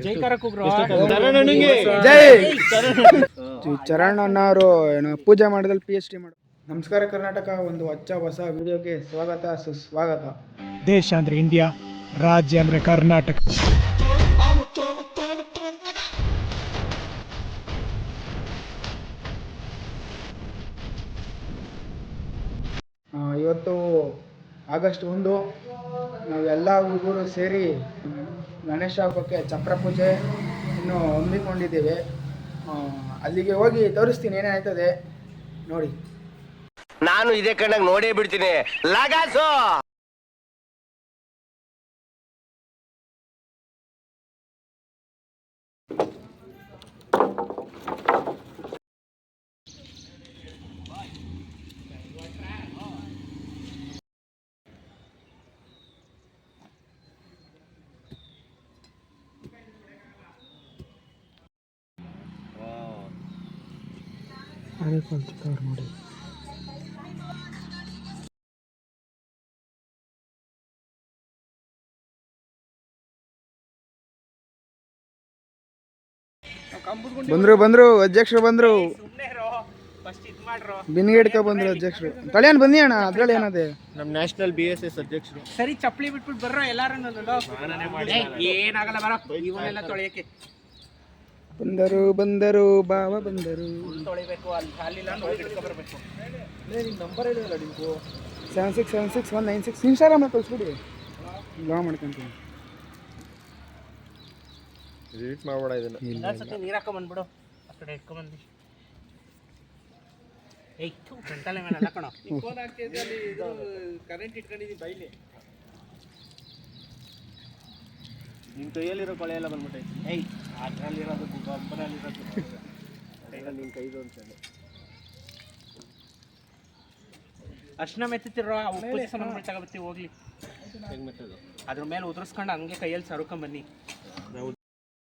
ಜೈಕಾರ ಏನೋ ಚರಣ್ ಪೂಜೆ ಮಾಡಿದಲ್ಲಿ ಪಿ ಎಚ್ ಡಿ ಮಾಡ. ನಮಸ್ಕಾರ ಕರ್ನಾಟಕ ಒಂದು ಹೊಚ್ಚ ಹೊಸ ವಿಡಿಯೋಗೆ ಸ್ವಾಗತ ಸುಸ್ವಾಗತ. ದೇಶ ಅಂದ್ರೆ ಇಂಡಿಯಾ ರಾಜ್ಯ ಅಂದ್ರೆ ಕರ್ನಾಟಕ. ಆ, ಇವತ್ತು ಆಗಸ್ಟ್ ಒಂದು ನಾವೆಲ್ಲ ಹುಡುಗರು ಸೇರಿ ಗಣೇಶ ಹಬ್ಬಕ್ಕೆ ಚಪ್ರ ಪೂಜೆ ಇನ್ನು ಹಮ್ಮಿಕೊಂಡಿದ್ದೇವೆ. ಅಲ್ಲಿಗೆ ಹೋಗಿ ತೋರಿಸ್ತೀನಿ, ಏನಾಯ್ತದೆ ನೋಡಿ. ನಾನು ಇದೇ ಕಣ್ಣಾಗ ನೋಡೇ ಬಿಡ್ತೀನಿ. ಲಗಾಸು! ನೋಡಿ ಬಂದ್ರು ಬಂದ್ರು ಅಧ್ಯಕ್ಷರು ಬಂದ್ರು. ಫಸ್ಟ್ ಇದ್ ಮಾಡ್ರು ಬಿನ್ಗಿಡ್ಕ ಬಂದ್ರು ಅಧ್ಯಕ್ಷರು. ತಳಿಯನ್ ಬನ್ನಿ ಅಣ್ಣ ಅದ್ರಲ್ಲಿ ಏನದೆ? ನಮ್ಮ ನ್ಯಾಷನಲ್ ಬಿ ಎಸ್ ಎಸ್ ಅಧ್ಯಕ್ಷರು. ಸರಿ ಚಪ್ಪಲಿ ಬಿಟ್ಬಿಟ್ಟು ಬರ್ರೋ ಎಲ್ಲಾರು ಏನಾಗಲ್ಲ ಬರೋ. ಇವನ್ನೆಲ್ಲ ತೊಳೆಯಕ್ಕೆ. ಬಂದರು ಬಂದರು ಬಾವ ಬಂದರು. ತೊಳಿಬೇಕು ಅಲ್ಲಿ ಖಾಲಿಲ್ಲ ನಂಬರ್ ಹಿಡ್ಕೊ ಬರ್ಬೇಕು seven six seven six one nine six Instagram ಕಳಿಸ್ಬಿಡಿ ಲಾ ಮಾಡ್ಕೊಂತೀನಿ. ಡಿಲೀಟ್ ಮಾಡ್ಬೇಡ ಇದನ್ನ. ಇನ್ನೊಂದ್ಸತಿ ನೀರ್ ಹಾಕೊಂಡ್ ಬಂದ್ಬಿಡು ಆ ಕಡೆ ಇಟ್ಕೊ ಬಂದಿ ಏಯ್ ಥು, ಗಂಟಲೆ ಮೇಲೆ ಇಟ್ಕೊಂಡಿದ್ದೀನಿ ಕಣೋ ನಿನ್ ಕೈಯಲ್ಲಿರೋ ಕೊಳೆ ಎಲ್ಲ ಬಂದ್ಬಿಟ್ಟೈತಿ ಏಯ್ ಅದರಲ್ಲಿರೋದು ಗೊಬ್ಬರಲ್ಲಿರೋದು. ಕೈಯಲ್ಲಿ ನಿನ್ ಕೈದು ಅಂತೇಳಿ ಅರ್ಶನ ಮೆತ್ತಿರೋ ಉಪ್ಪು ತಗೋಬತ್ತೀವಿ ಹೋಗ್ಲಿ. ಹೆಂಗ್ ಮೆತ್ತದು? ಅದ್ರ ಮೇಲೆ ಉದುರಿಸ್ಕೊಂಡು ಹಂಗೆ ಕೈಯಲ್ಲಿ ಸರುಕೊಂಡ್ ಬನ್ನಿ.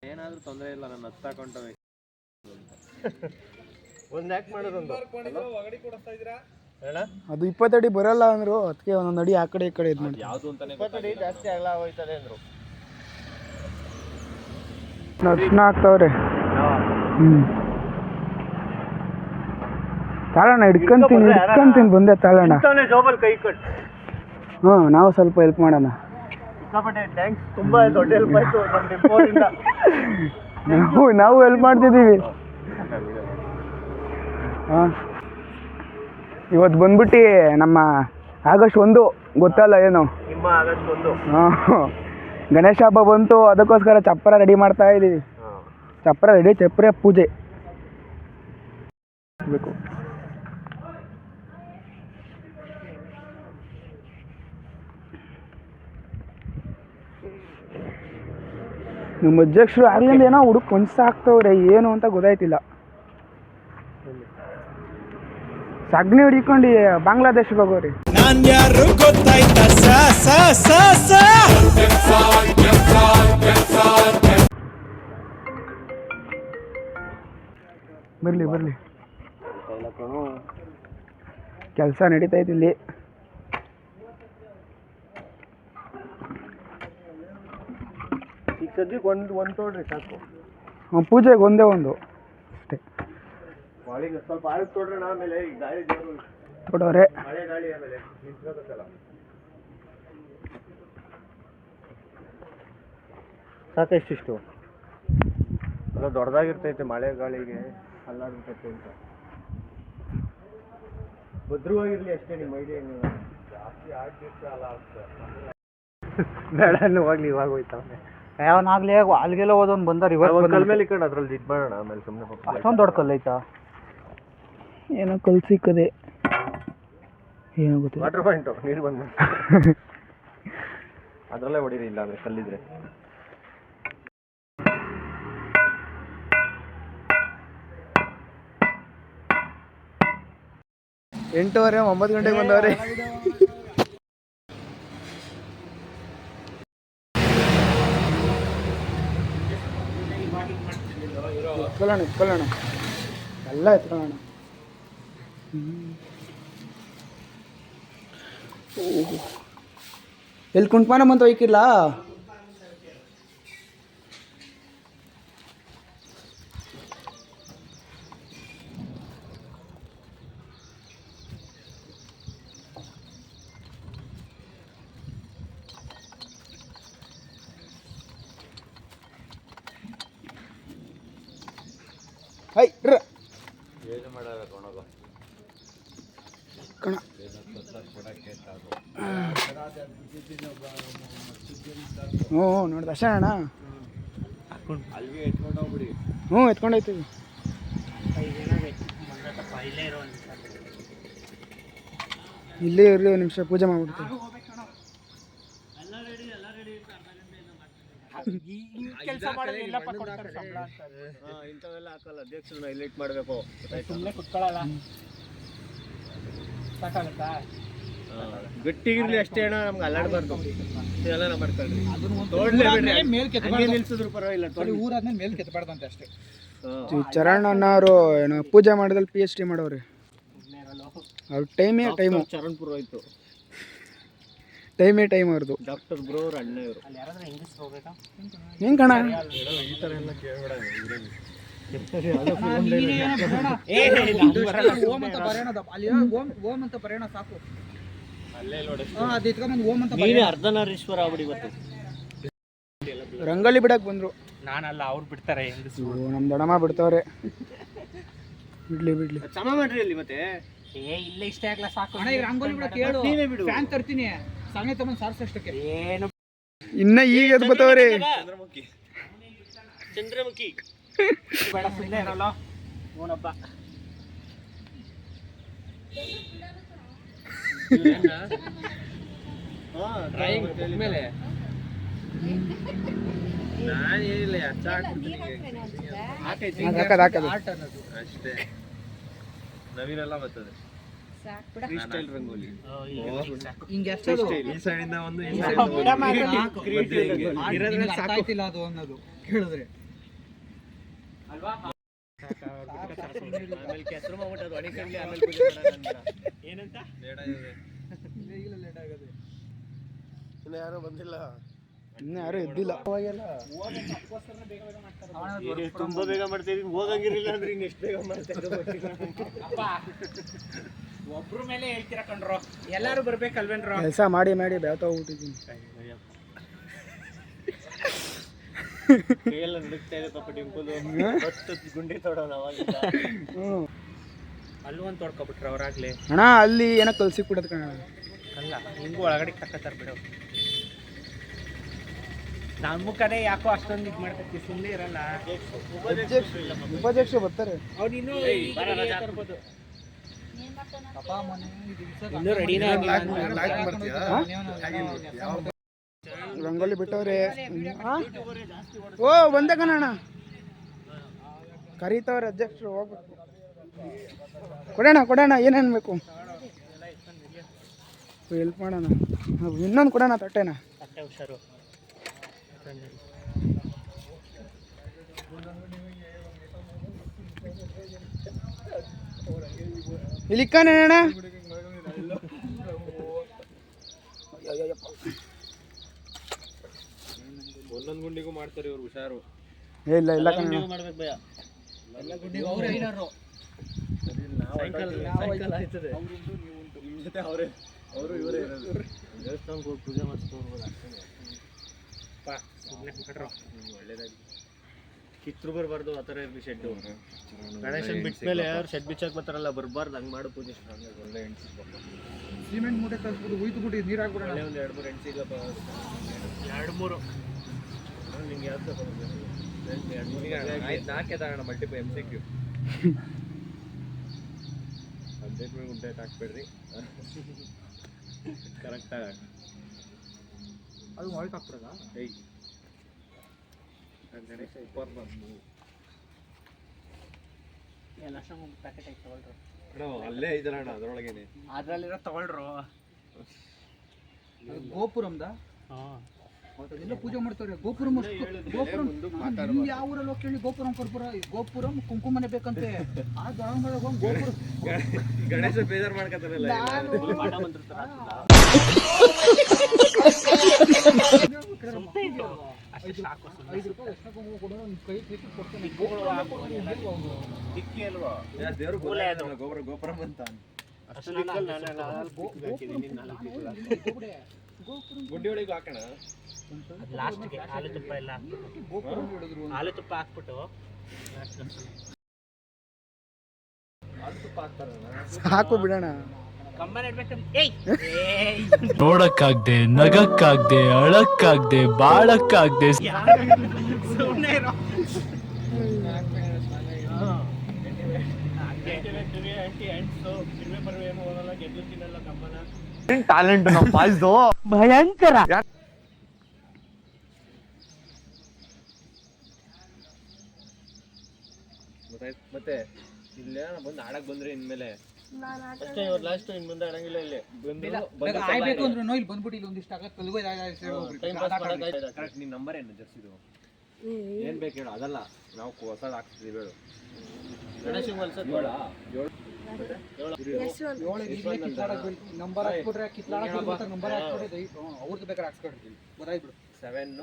ಏನಾದ್ರೂ ತೊಂದರೆ ಇಲ್ಲ ನಾನು ಹತ್ತಾಕೊಂಡವೆ ಒಂದು ಯಾಕೆ ಮಾಡೋದೊಂದು? ಹೇಳ? ಅದು ಇಪ್ಪತ್ತಡಿ ಬರಲ್ಲ ಅಂದ್ರು ಅದಕ್ಕೆ ಒಂದೊಂದು ಅಡಿ ಆ ಕಡೆ ಈ ಕಡೆ ಇದು ಮಾಡಿ ಯಾವ್ದು ಅಂತಾನೆ ಜಾಸ್ತಿ ಆಗಲ್ಲ ಹೋಯ್ತದೆ ಅಂದ್ರು. ನರ್ಸ್ನ ಆಗ್ತಾವ್ರಿ ಹ್ಞೂ ತಾಳಣ್ಣ ಹಿಡ್ಕೊಂತೀನಿ ಹಿಡ್ಕೊಂತೀನಿ ಬಂದೆ ತಾಳಣ್ಣ. ಹ್ಞೂ ನಾವು ಸ್ವಲ್ಪ ಹೆಲ್ಪ್ ಮಾಡೋಣ. ನಾವು ನಾವು ಹೆಲ್ಪ್ ಮಾಡ್ತಿದ್ದೀವಿ. ಹಾಂ. ಇವತ್ತು ಬಂದ್ಬಿಟ್ಟು ನಮ್ಮ ಆಗಸ್ಟ್ ಒಂದು ಗೊತ್ತಲ್ಲ ಏನು? ಹಾಂ ಗಣೇಶ ಹಬ್ಬ ಬಂತು, ಅದಕ್ಕೋಸ್ಕರ ಚಪ್ಪರ ರೆಡಿ ಮಾಡ್ತಾ ಇದ್ದೀವಿ. ಚಪ್ಪರ ರೆಡಿ ಚಪ್ಪರ ಪೂಜೆ. ಬೇಕು. ನಮ್ಮ ಅಧ್ಯಕ್ಷರು ಆಗ್ಲಿಂದ ಏನೋ ಹುಡುಕ್ ಹೊಂಚ ಹಾಕ್ತವ್ರೆ ಏನು ಅಂತ ಗೊತ್ತಾಯ್ತಿಲ್ಲ. ಸಗಣಿ ಹಿಡ್ಕೊಂಡು ಬಾಂಗ್ಲಾದೇಶಕ್ಕೆ ಹೋಗೋರಿ. ನಾನ್ ಯಾರು ಗೊತ್ತಾಯ್ತ? ಬರ್ಲಿ ಬರ್ಲಿ ಸಾ ಸಾ. ಬರಲಿ ಬರಲಿ. ಕೆಲಸ ನಡೀತೈತಿ ಇಲ್ಲಿ. ಈಗ ಸದ್ಯಕ್ಕೆ ಒಂದು ಒಂದು ತೋಡ್ರಿ ಸಾಕು. ಪೂಜೆಗೆ ಒಂದೇ ಒಂದು. ಸ್ವಲ್ಪ ಆಳಕ್ಕೆ ತೋಡ್ರಿ ಆಮೇಲೆ ಈ ಗಾಳಿ ಜೋರು. ಕೊಡೋರೆ ಮಳೆ ಗಾಳಿ ಆಮೇಲೆ ನಿಂತ್ಕೋಬೇಕಲ್ಲ. ಸಾಕಷ್ಟಿಷ್ಟು ಅದು ದೊಡ್ಡದಾಗಿರ್ತೈತೆ ಮಳೆ ಗಾಳಿಗೆ. ಅಲ್ಲಾಡ್ಬಿಟ್ಟೈತೆ ಅಂತ. ಭದ್ರವಾಗಿರ್ಲಿ ಅಷ್ಟೇ ನಿಮ್ಮ ಐಡಿಯಾ ಜಾಸ್ತಿ ಆಗ್ತಿತ್ತು ಅಲ್ಲ ಬೇಡ ಹೋಗ್ಲಿ ಇವಾಗ ಹೋಯ್ತಾವೆ ಯಾವನಾಗ್ಲಿ ಅಲ್ಲಿಗೆಲ್ಲ ಓದೋನ್ ಬಂದ ಕಲ್ ಮೇಲೆ ಇಟ್ಕೊಂಡು ಅದ್ರಲ್ಲಿ ಇದು ಮಾಡೋಣ ಆಮೇಲೆ ಸುಮ್ಮನೆ ಅಷ್ಟೊಂದು ದೊಡ್ಡ ಕಲ್ಲೈತಾ ಐತಾ ಏನೋ ಕಲ್ ಸಿಕ್ಕದೆ ಏನೋ ಗೊತ್ತಿಲ್ಲ ವಾಟರ್ ಪಾಯಿಂಟು ನೀರು ಬಂದು. ಅದರಲ್ಲೇ ಹೊಡೀರಿ ಇಲ್ಲ ಅಂದ್ರೆ ಕಲ್ಲಿದ್ರೆ. ಎಂಟೂವರೆ ಒಂಬತ್ತು ಗಂಟೆಗೆ ಬಂದವ್ರೆ. ಎತ್ಕೊಳ್ಳೋಣ ಎತ್ಕೊಳ್ಳೋಣ ಎಲ್ಲ ಎತ್ಕೊಳ್ಳೋಣ. ಎಲ್ಲಿ ಕುಂಟ್ಮಾನ ಅಂತ ಒಯ್ಕಿಲ್ಲ ಹೈ ಏನು ಮಾಡಬೇಕು ಅಣ್ಣ ಹ್ಞೂ ನೋಡಿದ. ಅಷ್ಟೇ ಅಣ್ಣ? ಹ್ಞೂ ಎತ್ಕೊಂಡೋಯ್ತೀವಿ. ಇಲ್ಲೇ ಇರಲಿ ಒಂದು ನಿಮಿಷ ಪೂಜೆ ಮಾಡ್ಬಿಡ್ತೀವಿ ಕೆಲಸ. ಇಂಥವೆಲ್ಲ ಹಾಕಲ್ಲ. ಅಧ್ಯಕ್ಷರನ್ನ ಹೈಲೈಟ್ ಮಾಡಬೇಕು. ಸುಮ್ಮನೆ ಕುತ್ಕೊಳ್ಳಲ್ಲ. ಸಾಕಾಗತ್ತಾ? ಗಟ್ಟಿಗಿರ್ಲಿ ಅಷ್ಟೇ ಅಣ್ಣ ನಮ್ಗೆ ಅಲ್ಲಾಡ್ಬಾರ್ದು. ಎಲ್ಲ ಮಾಡ್ಕೊಳ್ರಿ ಹಂಗೆ ನಿಲ್ಸಿದ್ರು ಪರವಾಗಿಲ್ಲ ಊರಾದ್ಮೇಲೆ ಮೇಲ್ ಕೆತ್ತಬಾರ್ದಂತೆ ಅಷ್ಟೇ. ಈ ಚರಣ್ ಅನ್ನೋರು ಏನು ಪೂಜೆ ಮಾಡಿದಲ್ಲಿ ಪಿ ಎಚ್ ಡಿ ಮಾಡೋರಿ ಅವ್ರ ಟೈಮೇ ಟೈಮು ಚರಣ್ ಆಯ್ತು ಟೈಮೇ ಟೈಮ್ ಅವ್ರದ್ದು ಡಾಕ್ಟರ್ ಬ್ರೋ ಅವ್ರ ಅಣ್ಣ ಇವರು. ಹೆಂಗ್ ಕಣ ಓಂ ಅಂತ ಬರೆಯೋಣ ಅಲ್ಲಿ ಓಂ ಓಂ ಅಂತ ಬರೆಯೋಣ ಸಾಕು. ಅದು ಇಟ್ಕೊಂಬಂದು ಓಂ ಅಂತ ನೀನೇ ಅರ್ಧನಾರೀಶ್ವರ ಆಗ್ಬಿಡಿ ಇವತ್ತು. ರಂಗೋಲಿ ಬಿಡಕ್ ಬಂದ್ರು. ನಾನಲ್ಲ ಅವ್ರು ಬಿಡ್ತಾರೆ ಹೆಂಗಸ್ರು ನಮ್ಮ ದಡಮ ಬಿಡ್ತಾವ್ರೆ. ಬಿಡ್ಲಿ ಬಿಡ್ಲಿ. ಸಮ ಮಾಡ್ರಿ ಅಲ್ಲಿ ಮತ್ತೆ. ಏ ಇಲ್ಲ ಇಷ್ಟೇ ಆಗ್ಲ ಸಾಕು. ಅಣ್ಣ ಈಗ ರಂಗೋಲಿ ಬಿಡಕ್ಕೆ ಹೇಳು. ನೀವೇ ಬಿಡು. ಫ್ಯಾನ್ ತರ್ತೀನಿ. ಸಂಗೀತ ತಗೊಂಡ್ ಸಾರ್ಸಷ್ಟಕ್ಕೆ. ಏನು ಇನ್ನ ಈಗ ಎದ್ದು ಬತ್ತವ್ರೆ ಚಂದ್ರಮುಖಿ. ಚಂದ್ರಮುಖಿ. ಬೇಡ ಸುಮ್ಮನೆ ಇರಲ್ಲ. ಮೇಲೆ ಅಷ್ಟೇ. ನವೀನೆಲ್ಲ ಬರ್ತದೆ ರಂಗೋಲಿ ಹಿಂಗೆ ಈ ಸೈಡ್ ಇಂದ ಒಂದು. ಈ ಆಯ್ತಿಲ್ಲ ಅದು ಅನ್ನೋದು. ಕೇಳಿದ್ರೆ. ಆಮೇಲೆ ಕೆಸರು ಮಾಡ್ಬಿಟ್ಟು ಅಣಿಕಂಡ್ಲಿ ಆಮೇಲೆ ಪೂಜೆ ಮಾಡೋಣ ಅಂದ್ರ. ಏನಂತ ಈಗಲೇ ಲೇಟ್ ಆಗೋದು ಇನ್ನು ಯಾರೋ ಬಂದಿಲ್ಲ. ಇನ್ನ ಯಾರು ಎದ್ದಿಲ್ಲ ಅವಾಗೆಲ್ಲ ತುಂಬಾ ಬೇಗ ಮಾಡ್ತೀವಿ ಹೋಗಂಗಿರಲಿಲ್ಲ ಅಂದ್ರೆ ಇನ್ನು ಎಷ್ಟು ಬೇಗ ಮಾಡ್ತಾರೆ ಅಪ್ಪ ಒಬ್ರ ಮೇಲೆ ಹೇಳ್ತೀರ ಕಣ್ರೋ? ಎಲ್ಲಾರು ಬರ್ಬೇಕಲ್ವೇನ್ರೋ? ಕೆಲಸ ಮಾಡಿ ಮಾಡಿ ಬೇತ ಹೋಗ್ಬಿಟ್ಟಿದ್ದೀನಿ. ಕೈಯೆಲ್ಲ ನಡುಕ್ತಾ ಇದೆ ಪಾಪ ಡಿಂಪಲ್. ಹತ್ತು ಗುಂಡಿ ತೊಡೋಣ ಅವಾಗಿಂದ ಹ್ಞೂ ಅಲ್ಲೂ ಒಂದು ತೊಡ್ಕೊಬಿಟ್ರೆ ಅವ್ರಾಗ್ಲೇ ಅಣ್ಣ ಅಲ್ಲಿ ಏನೋ ಕಲ್ಸಿ ಕೊಡೋದು ಕಣ ಅಲ್ಲ ಹಿಂಗೂ ಒಳಗಡೆ ಕಕ್ಕತ್ತಾರ ಬಿಡು. ನಮ್ಮ ಮುಖನೇ ಯಾಕೋ ಅಷ್ಟೊಂದು ಇದು ಮಾಡ್ತೈತಿ ಸುಮ್ಮನೆ ಇರಲ್ಲ. ಉಪಾಧ್ಯಕ್ಷ ಬರ್ತಾರೆ. ಅವ್ರು ಇನ್ನೂ ಇನ್ನೂ ರೆಡಿನೇ ಆಗಿಲ್ಲ. ರಂಗೋಲಿ ಬಿಟ್ಟವ್ರೆ. ಹಾ? ಓ ಒಂದೇ ಕಣಣ್ಣ ಕರೀತವ್ರೆ ಅಧ್ಯಕ್ಷರು ಹೋಗ್ಬೇಕು. ಕೊಡೋಣ ಕೊಡೋಣ ಏನೇನು ಬೇಕು? ಹೆಲ್ಪ್ ಮಾಡೋಣ. ಇನ್ನೊಂದು ಕೊಡೋಣ ತಟ್ಟೆನ. ತಟ್ಟೆ ಹುಷಾರು ಇಲ್ಲಿ ಅಣ್ಣ ಒಂದೊಂದು ಗುಂಡಿಗೂ ಮಾಡ್ತಾರೆ ಇವ್ರು ಹುಷಾರು. ಏ ಇಲ್ಲ ಇಲ್ಲ ಕಣ ಮಾಡ್ಬೇಕು ಭಯ. ಅವ್ರು ಐನೂರು ಸಾಯಂಕಾಲ ಸಾಯಂಕಾಲ ಆಯ್ತದೆ. ನಿಮ್ಮ ಜೊತೆ ಅವರೇ ಅವರು ಇವರೇ ಇರೋದು. ದೇವಸ್ಥಾನಕ್ಕೆ ಹೋಗಿ ಪೂಜೆ ಮಾಡಿಸ್ಕೊಂಡು ಒಳ್ಳೇದಾಗಿ ಕಿತ್ರು ಬರಬಾರ್ದು ಆತರ ಥರ ಇರಲಿ ಶೆಡ್ಡು. ಗಣೇಶನ್ ಬಿಟ್ಟ ಮೇಲೆ ಯಾರು ಶೆಡ್ ಬಿಚ್ಚಕ್ಕೆ ಬರ್ತಾರಲ್ಲ ಬರಬಾರ್ದು ಹಂಗೆ ಮಾಡು ಪೂಜೆ ಒಳ್ಳೆ ಹೆಣ್ಸಿ ಸಿಮೆಂಟ್ ಮೂಟೆ ಕಲ್ಸ್ಬಿಟ್ಟು ಉಯ್ತು ಬಿಟ್ಟು ನೀರು ಹಾಕ್ಬಿಡೋಣ. ಒಂದು ಎರಡು ಮೂರು ಹೆಣ್ಸಿ ಇಲ್ಲ ಎರಡು ಮೂರು. ನಿಂಗೆ ಯಾವ್ದು ಎರಡು ಮೂರು ನಾಲ್ಕೇ ತಗೋಣ ಮಲ್ಟಿಪಲ್ ಎಂ ಸಿ ಕ್ಯೂ ಹದಿನೈದು ಮೇಲೆ ಗುಂಟೆ ಹಾಕ್ಬೇಡ್ರಿ. ಕರೆಕ್ಟಾಗಿ ಅದು ಹಾಕ್ಬಿಡೋದಾ? ಏಯ್. ಗಣೇಶ ಇಪ್ಪತ್ತು ಬಂದು ಎಲ್ಲ ಪ್ಯಾಕೆಟ್ ತಗೊಳ್ರು. ಅಲ್ಲೇ ಇದರ ಅಣ್ಣ ಅದರೊಳಗೇನೆ. ಅದ್ರಲ್ಲಿರೋ ತಗೊಳ್ರು. ಅದು ಗೋಪುರಂದ? ಹಾಂ. ಅದೆಲ್ಲ ಪೂಜೆ ಮಾಡ್ತಾರೆ ಗೋಪುರಂ ಅಷ್ಟು ಗೋಪುರಂ ನೀವು ಯಾವ ಊರಲ್ಲಿ ಹೋಗಿ ಕೇಳಿ ಗೋಪುರಂ ಕರ್ಪುರ ಗೋಪುರಂ ಕುಂಕುಮನೆ ಬೇಕಂತೆ ಆ ಹೋಗಿ ಗೋಪುರ ಗಣೇಶ ಬೇಜಾರು ದೇವ್ರು ಗೋಪುರ ಗೋಪುರ ಅಂತ ಅಷ್ಟು ನಾಲ್ಕು ಹಾಕಿದ್ದೀನಿ ನಾಲ್ಕು ಗುಂಡಿ ಒಳಗೆ ಹಾಕೋಣ ಲಾಸ್ಟ್ಗೆ ಹಾಲು ತುಪ್ಪ ಎಲ್ಲ ಹಾಲು ತುಪ್ಪ ಹಾಕ್ಬಿಟ್ಟು. ಸಾಕು ಬಿಡೋಣ. ನೋಡಕ್ಕಾಗ್ದೆ ನಗಕ್ಕಾಗ್ದೆ ಅಳಕ್ಕಾಗ್ದೆ ಬಾಳಕ್ಕಾಗ್ದೆ. ಸುಮ್ಮನೆ ಇರೋ ಟ್ಯಾಲೆಂಟ್ ನಾವು ಪಾಯ್ದು ಭಯಂಕರ ಮತ್ತೆ ಇಲ್ಲೇ ಬಂದು ಆಡಕ್ ಬಂದ್ರೆ ಇನ್ಮೇಲೆ. ಅಷ್ಟೇ ಇವತ್ತು ಲಾಸ್ಟ್ ಇನ್ ಮುಂದೆ ಆಡಂಗಿಲ್ಲ ಇಲ್ಲಿ. ಇಲ್ಲ, ಬಂದ್ರು ಬೇಗ ಆಯ್ಬೇಕು ಅಂದ್ರೆ ಇಲ್ಲಿ ಬಂದ್ಬಿಟ್ಟು ಇಲ್ಲಿ ಒಂದಿಷ್ಟು ಆಗ ಕಲ್ಗೋ ಟೈಮ್ ಪಾಸ್ ಮಾಡಕ್ ನಿನ್ ನಂಬರ್ ಏನು ಜರ್ಸಿದು? ಏನ್ ಬೇಕು ಹೇಳು ಅದಲ್ಲ. ನಾವು ಹೊಸದ್ ಹಾಕ್ತಿದೀವಿ ಹೇಳು. ಗಣೇಶ ಮಲ್ಸದ್ ಬೇಡ. ನಂಬರ್ ಹಾಕ್ಬಿಟ್ರೆ ಕಿತ್ಲಾಡಕ್ ನಂಬರ್ ಹಾಕ್ಬಿಟ್ರೆ ದಯವಿಟ್ಟು ಅವ್ರದ್ದು ಬೇಕಾದ್ರೆ ಹಾಕ್ಸ್ಕೊಡ್ರಿ ಗೊತ್ತಾಯ್ತು ಸೆವೆನ್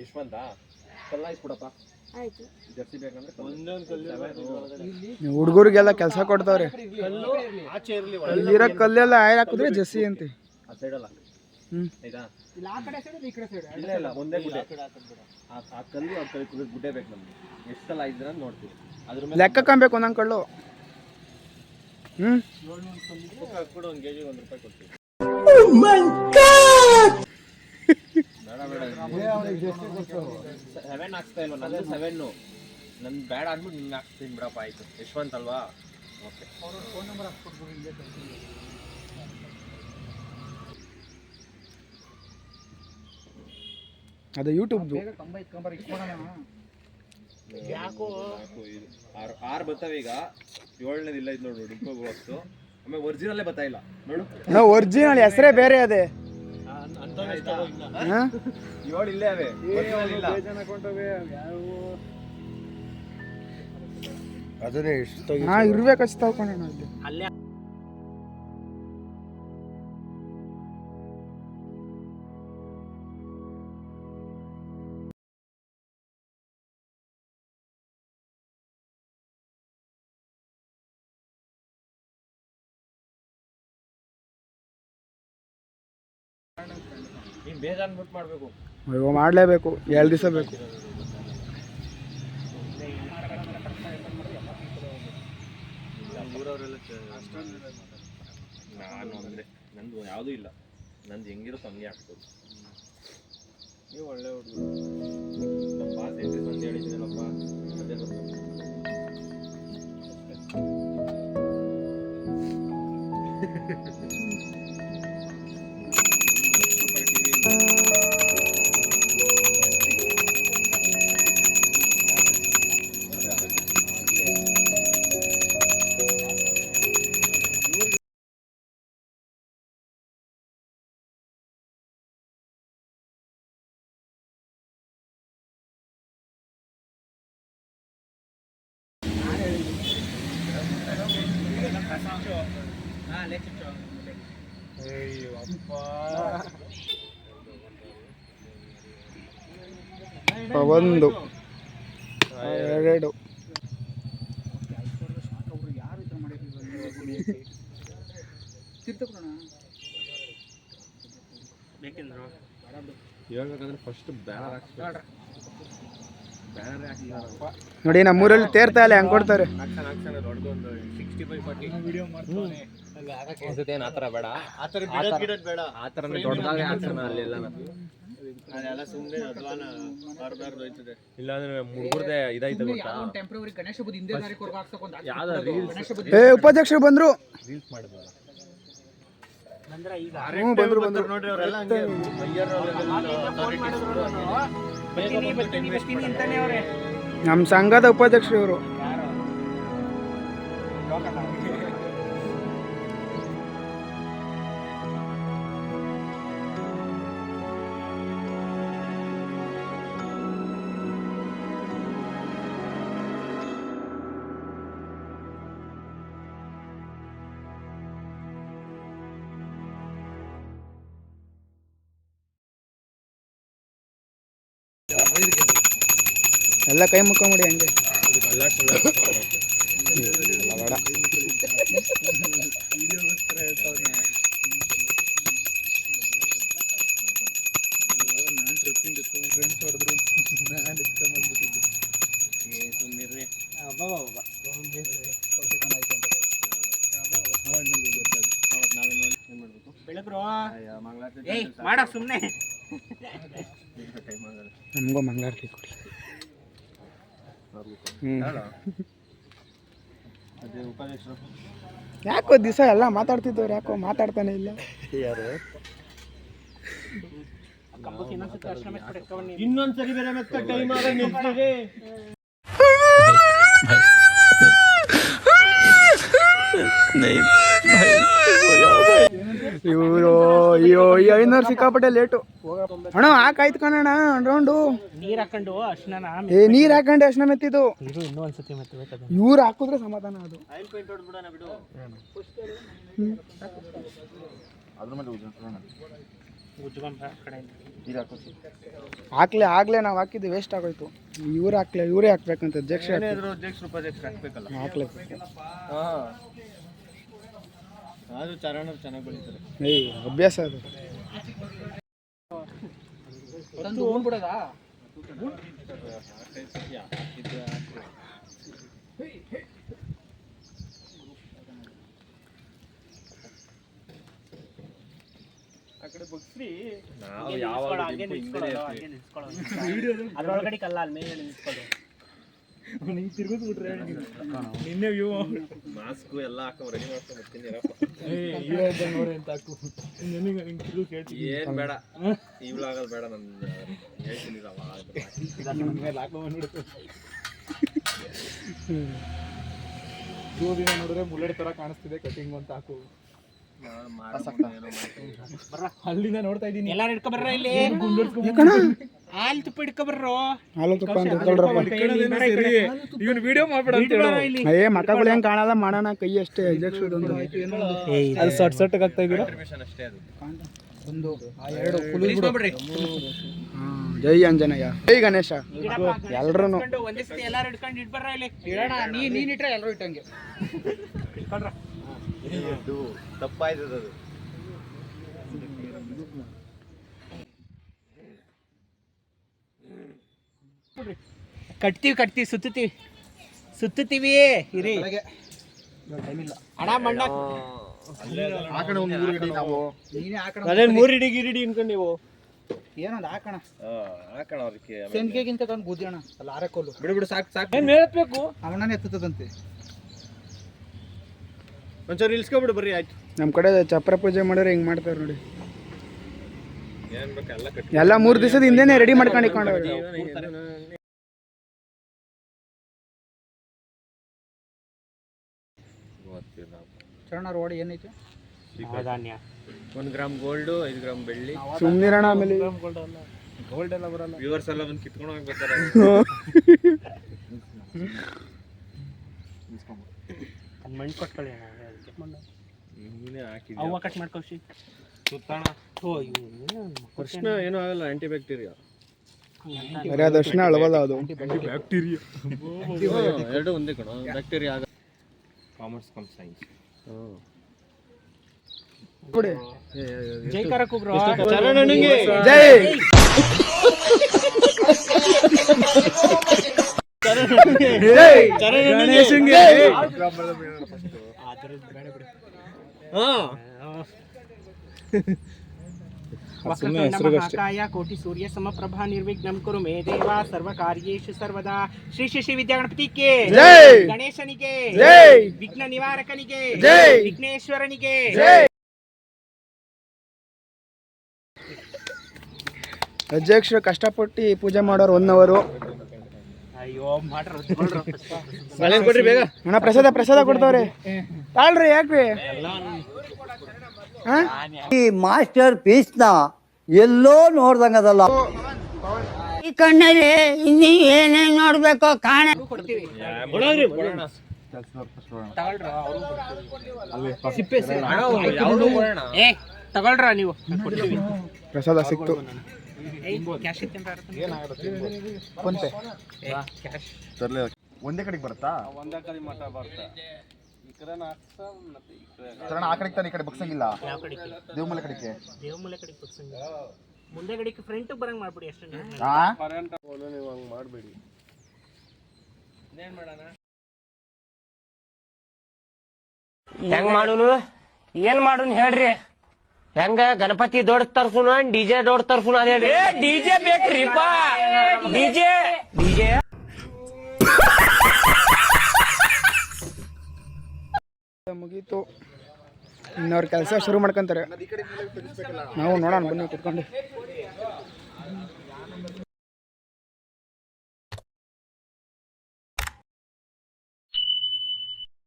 ಯಶವಂತ ಕಲ್ಲಾಯಿಸ್ಬಿಡಪ್ಪ ಆಯ್ತು ಜರ್ಸಿ ಬೇಕಂದ್ರೆ ಹುಡುಗರಿಗೆಲ್ಲ ಕೆಲಸ ಕೊಡ್ತಾವ್ರಿ. ಇರೋ ಇಲ್ಲಿರೋ ಕಲ್ಲೆಲ್ಲ ಆಯ್ ಹಾಕಿದ್ರೆ ಜಸ್ಸಿ ಅಂತೆ. ಆ ಸೈಡ್ ಅಲ್ಲ. ಆಯ್ತಾ ಆ ಇಲ್ಲ ಇಲ್ಲ ಒಂದೇ ಗುಡ್ಡೆ ಕಲ್ಲು. ಆ ಕಲ್ಲು ಕುಡಿದ್ ಗುಡ್ಡೆ ಬೇಕು ನಮ್ಗೆ ಎಷ್ಟು ಇದ್ರೆ ನೋಡ್ತೀವಿ ಅದ್ರ ಮೇಲೆ ಲೆಕ್ಕ ಕಾಣ್ಬೇಕು ಒಂದೊಂದು ಕಳ್ಳು ಹ್ಮ್ ಸೆವೆನ್ ಹಾಕ್ಸ್ತಾ ಇಲ್ವ ನಂದೇ ಸೆವೆನ್ನು ನನ್ ಬೇಡ ಅಂದ್ಬಿಟ್ಟು ನಿಂಗೆ ಹಾಕ್ತೀನಿ ಬಿಡಪ್ಪ ಆಯ್ತು ಯಶವಂತ್ ಅಲ್ವಾ ಓಕೆ ಫೋನ್ ನಂಬರ್ ಬೇಗ ಇಲ್ಲೇ ಕಳ್ಸಿ. ಅದು ಯೂಟ್ಯೂಬ್ದು ಯಾಕೋ? ಆರು ಆರು ಬರ್ತವೆ ಈಗ. ಏಳನೇದಿಲ್ಲ ಇದು ನೋಡು ಡಿಂಪೋ ಬಾಕ್ಸು ಆಮೇಲೆ ಒರಿಜಿನಲ್ಲೇ ಬರ್ತಾ ಇಲ್ಲ. ನೋಡು. ನಾವು ಒರಿಜಿನಲ್ ಹೆಸರೇ ಬೇರೆ ಅದೇ? ಏಳು ಇಲ್ಲೇ ಅವೆ. original ಇಲ್ಲ. ಹಾ ಇರ್ಬೇಕು ಅಷ್ಟೇ ಅಲ್ಲೇ ನೀನು ಬೇಜಾನ್ ಬಿಟ್ಟು ಮಾಡಬೇಕು. ಅಯ್ಯೋ ಮಾಡಲೇಬೇಕು. ಎರಡು ದಿವಸ ಬೇಕು. ಊರವರೆಲ್ಲ ನಾನು ಅಂದರೆ ನಂದು ಯಾವುದೂ ಇಲ್ಲ. ನಂದು ಹೆಂಗಿರುತ್ತೋ ಹಂಗೆ ಆಗ್ತದೆ ನೀವು ಒಳ್ಳೆ ನಮ್ಮ ಬಾಸ್ ಎಂಟ್ರಿ ಸಂಜೆ ಹೇಳಿದ್ದೀನಲ್ಲಪ್ಪ ಅದೇ ಗೊತ್ತು ಬ್ಯಾನರ್ ಎರಡು. ನೋಡಿ ನಮ್ಮೂರಲ್ಲಿ ತೇರ್ತಾ ಇಲ್ಲ ಹೆಂಗ್ ಕೊಡ್ತಾರೆ? ಅನ್ಸುತ್ತೆ ಏನು ಆ ಥರ ಬೇಡ ಆ ಥರ ಬೇಡ. ಆ ಥರನೇ ದೊಡ್ಡದಾಗೆ ಹಾಕ್ಸೋಣ ಅಲ್ಲೆಲ್ಲ ಇಲ್ಲಾಂದ್ರೆ ಇದಾಯ್ತು ಗೊತ್ತಾ? ಯಾವ್ದೋ ಏ ಉಪಾಧ್ಯಕ್ಷರು ಬಂದ್ರು. ರೀಲ್ಸ್ ಮಾಡಿದ್ವಲ್ಲ? ಬಂದ್ರ ಬಂದ್ರು ಬಂದ್ರು. ನೋಡ್ರಿ ಅವರೆಲ್ಲ ಹಂಗೆ ಫೋನ್ ಹಂಗೆ ಬರ್ತೀನಿ ಬರ್ತೀನಿ ಬರ್ತೀನಿ ಅಂತಾನೆ ಅವ್ರೆ ನಮ್ಮ ಸಂಘದ ಉಪಾಧ್ಯಕ್ಷರು ಇವರು ಎಲ್ಲ ಕೈ ಮುಕ್ಕೊಂಬಿಡಿ ಹಂಗೆ. ಇಲ್ಲ ಬೇಡ ಸುಮ್ಮನಿರ್ರಿ ಬೆಳಗ್ರು ಏಯ್ ಮಾಡ ಸುಮ್ನೆ. ನಮಗೂ ಮಂಗಳಾರತಿ ಕೊಡಿ ಯಾಕೋ ದಿವಸ ಎಲ್ಲ ಮಾತಾಡ್ತಿದ್ದವ್ರು ಯಾಕೋ ಮಾತಾಡ್ತಾನೆ ಇಲ್ಲ ಯಾರು. ಇನ್ನೊಂದ್ಸರಿ ಬೇರೆ ಮತ್ತೆ ಟೈಮ್ ಆಗ ನಿಲ್ಸಿರಿ ಇವರು ಅಯ್ಯೋ ಈ ಐನೂರು ಸಿಕ್ಕಾಪಟ್ಟೆ ಲೇಟು. ಅಣ್ಣ ಹಾಕಾಯ್ತು ಕಣಣ್ಣ ರೌಂಡು ನೀರ್ ಹಾಕೊಂಡು ಅರ್ಶನ ಏ ನೀರ್ ಹಾಕೊಂಡೆ ಅಷ್ಟನ್ನ ಮೆತ್ತಿದ್ದು. ಇದು ಇನ್ನೂ ಒಂದ್ಸತಿ ಮತ್ತೆ ಬೇಕದು ಇವ್ರು ಹಾಕಿದ್ರೆ ಸಮಾಧಾನ ಅದು. ಹಾಕ್ಲೆ ಆಗ್ಲೇ ನಾವು ಹಾಕಿದ್ದು ವೇಸ್ಟ್ ಆಗೋಯ್ತು. ಇವ್ರು ಹಾಕ್ಲೆ ಇವರೇ ಹಾಕ್ಬೇಕಂತ ಅಧ್ಯಕ್ಷ ಹಾಕ್ಲೆ. ಹಾಂ ಆದ್ರೂ ಚರಣರು ಚೆನ್ನಾಗಿ ಬೆಳೀತಾರೆ. ಏಯ್ ಅಭ್ಯಾಸ ಅದು. ತಂದು ಅದ್ರೊಳಗಡೆ ಕಲ್ಲ ಯಾವಾಗ ಮೇಲೆ ದಿಂಪು ಕಲ್ಲ ಅಲ್ಲಿ ಮೇಲೆ ನಿಲ್ಸ್ಕೊಳ್ಳೋದು ಮಾಸ್ಕು ಎಲ್ಲ ಹಾಕೋ ರೆಡಿ ಮಾಡ್ಕೊಂಡು ಬರ್ತೀನಿ ಇರಪ್ಪ. ಏನ್ ಬೇಡ. ಬೇಡ ನನ್ ಹೇಳ್ತೀನಿ. ನೋಡಿದ್ರೆ ಮುಳ್ಳಡೆ ತರ ಕಾಣಿಸ್ತಿದೆ ಕಟಿಂಗ್ ಅಂತ ಹಾಕು ನಾನ್ ಮಾಡ್ಬಿಟ್ಟು ಏನೋ ಮಾಡ್ತೀನಿ. ಅಲ್ಲಿಂದ ನೋಡ್ತಾ ಇದ್ದೀನಿ. ಎಲ್ಲಾರು ಹಿಡ್ಕೊಬರ್ರ ಇಲ್ಲಿ? ಹಾಲು ತುಪ್ಪ ಹಿಡ್ಕೊಬರ್ರು. ಹಾಲು ತುಪ್ಪ ಅಂತ ಎತ್ಕೊಳ್ರಪ್ಪ ಇವನು ವಿಡಿಯೋ ಮಾಡ್ಬೇಡ ಇಲ್ಲಿ. ಏ ಮಕ್ಕಳು ಹೆಂಗ್ ಕಾಣಲ್ಲ? ಮಾಡೋಣ ಕೈ ಅಷ್ಟೇ. ಅದು ಸಟ್ ಸಟ್ ಆಗ್ತಾ ಇದೀರಾ? Contribution ಅಷ್ಟೇ ಅದು. ಒಂದು ಆ ಎರಡು ಫುಲ್ ಜೈ ಅಂಜನಯ್ಯ ಜೈ ಗಣೇಶ. ಒಂದೇ ಸತಿ ಎಲ್ಲಾರು ಹಿಡ್ಕೊಂಡು ಇಟ್ಬರ್ರ ಇಲ್ಲಿ. ಇಡೋಣ ನೀ ನೀನ್ ಇಟ್ರೆ ಎಲ್ಲರೂ ಇಟ್ಟಂಗೆ. ತಪ್ಪಾಯ್ತದ ಅದು. ಕಟ್ತೀವಿ ಕಟ್ತೀವಿ ಸುತ್ತೀವಿ ಸುತ್ತೀವಿ ಇರಿ. ಹಣ ಮಣ್ಣ. ಅದೇನ್ ಮೂರ್ ಗಿರಿಡಿ ಅನ್ಕೊಂಡು ನೀವು. ಏನೊಂದು ಹಾಕೋಣ ಹಾಕೋಣ ಅವ್ರಿಗೆ. ಸೆಂಟ್ಗೆಗಿಂತ ತಂದು ಬುದ್ಧಿಯೋಣ ಅಲ್ಲ ಆರಕೋಲು ಬಿಡು ಬಿಡು ಸಾಕು ಸಾಕು ಏನು ಹೇಳ್ಬೇಕು ಅವನನ್ನೇ ಎತ್ತದಂತೆ ಒಂಚೂರು ಇಲ್ಸ್ಕೊಬಿಡು ಬರ್ರಿ ಆಯ್ತು. ನಮ್ಮ ಕಡೆ ಚಪ್ರ ಪೂಜೆ ಮಾಡಿದ್ರೆ ಹಿಂಗ್ ಮಾಡ್ತಾರೆ ನೋಡಿ. ಏನ್ ಬೇಕು ಎಲ್ಲ ಮೂರು ಎಲ್ಲ ಮೂರ್ ದಿವಸದ ಹಿಂದೆನೆ ರೆಡಿ ಮಾಡ್ಕೊಂಡು ಇಟ್ಕೊಂಡವ್ರೆ ಚರಣ ರೋಡ್ ಏನೈತೆ? ಧಾನ್ಯ. ಒಂದ್ ಗ್ರಾಮ್ ಗೋಲ್ಡ್ ಐದು ಗ್ರಾಮ್ ಬೆಳ್ಳಿ. ಸುಮ್ಮನೆ ಆಮೇಲೆ. ವ್ಯೂವರ್ಸ್ ಎಲ್ಲ ಬಂದು ಕಿತ್ಕೊಂಡು ಹೋಗ್ಬೇಕಾರೆ ಮಣ್ಣು ಕೊಟ್ಕೊಳ್ಳಿ ಅದಕ್ಕೆ ಮಣ್ಣು. ನೀನೇ ಹಾಕಿದ್ಯಾ? ಅವ್ವ ಕಟ್ ಮಾಡ್ಕೊಳ್ಸಿ ಸುತ್ತಣ. ಓ ಅರ್ಶಿನ ಏನೂ ಆಗಲ್ಲ ಆಂಟಿ ಬ್ಯಾಕ್ಟೀರಿಯಾ ಬರೀ ಅದರ್ಶನ ಅಳವಲ್ಲ ಅದು. ಎರಡು ಒಂದೇ ಕಣ ಬ್ಯಾಕ್ಟೀರಿಯಾ ಆಗ ಕಾಮರ್ಸ್ ಕಮ್ ಸೈನ್ಸ್ ಕೊಡಿ ಜೈಕಾರ ಬ್ರೋ ಚರಣನಿಗೆ ಜೈ. ಜೈ ಗಣೇಶಂಗೆ. ಹಾ ವಕ್ರತುಂಡಮಹಾಕಾಯ ಕೋಟಿ ಸೂರ್ಯ ಸಮಪ್ರಭಾ ನಿರ್ವಿಘ್ನಂ ಕುರು ಮೇ ದೇವ ಸರ್ವ ಕಾರ್ಯೇಶು ಸರ್ವದಾ. ಶ್ರೀ ಶ್ರೀ ಶ್ರೀ ವಿದ್ಯಾಗಣಪತಿ ಕೆ. ಗಣೇಶನಿಗೆ. ವಿಘ್ನ ನಿವಾರಕನಿಗೆ. ವಿಘ್ನೇಶ್ವರನಿಗೆ. ಅಧ್ಯಕ್ಷರು ಕಷ್ಟಪಟ್ಟು ಪೂಜೆ ಮಾಡೋರು ಒನ್ ಅವರು ಅಯ್ಯೋ ಮಾಡ್ರಿ ಕೊಡ್ರಿ ಬೇಗ. ಅಣ್ಣ ಪ್ರಸಾದ ಪ್ರಸಾದ ಕೊಡ್ತಾವ್ರೆ. ತಾಳ್ರಿ ಯಾಕ್ರಿ? ಈ ಮಾಸ್ಟರ್ ಪೀಸ್ನ ಎಲ್ಲೋ ನೋಡ್ದಂಗದಲ್ಲ ಈ ಕಣ್ಣಲ್ಲಿ ಇನ್ನೀ ಏನೇನ್ ನೋಡ್ಬೇಕೋ ಕಾಣ. ತಗೊಳ್ರ ನೀವು. ಪ್ರಸಾದ ಸಿಕ್ತು. ಒಂದೇ ಕಡೆಗೆ ಬರುತ್ತಾ ಒಂದೇ ಕಡೆ ಮಠ ಬರ್ತಾ ಚರಣ ಆ ಕಡೆಗೆ ತಾನೆ ಈ ಕಡೆ ಬಗ್ಸಂಗಿಲ್ಲ? ಯಾವ ಕಡೆಗೆ ದೇವಮಲೆ ಕಡೆಗೆ. ದೇವಮೂಲೆ ಕಡೆಗೆ ಬಗ್ಸಂಗ ಮುಂದೆ ಕಡೆಗೆ ಫ್ರಂಟ್ ಬರಂಗ್ ಮಾಡ್ಬಿಡಿ ಅಷ್ಟೇ ಕರೆಂಟ್ ನೀವು ಹಂಗೆ ಮಾಡಬೇಡಿ. ಏನ್ ಮಾಡೋಣ? ಹೆಂಗ್ ಮಾಡುನು? ಏನ್ ಮಾಡುನ್ ಹೇಳ್ರಿ? ಹೆಂಗ ಗಣಪತಿ ದೊಡ್ಡ ತರ್ಸುನ ಡಿಜೆ ದೊಡ್ಡ ತರ್ಸುನ ಅದೇ ಹೇಳ್ರಿ ಡಿಜೆ ಬೇಕ್ರಿಪ್ಪ. ಡಿಜೆ ಡಿಜೆ ಮುಗೀತು. ಇನ್ನವ್ರ ಕೆಲಸ ಶುರು ಮಾಡ್ಕೊಂತಾರೆ. ನಾವು ನೋಡೋಣ ಬನ್ನಿ ಕುತ್ಕೊಂಡು.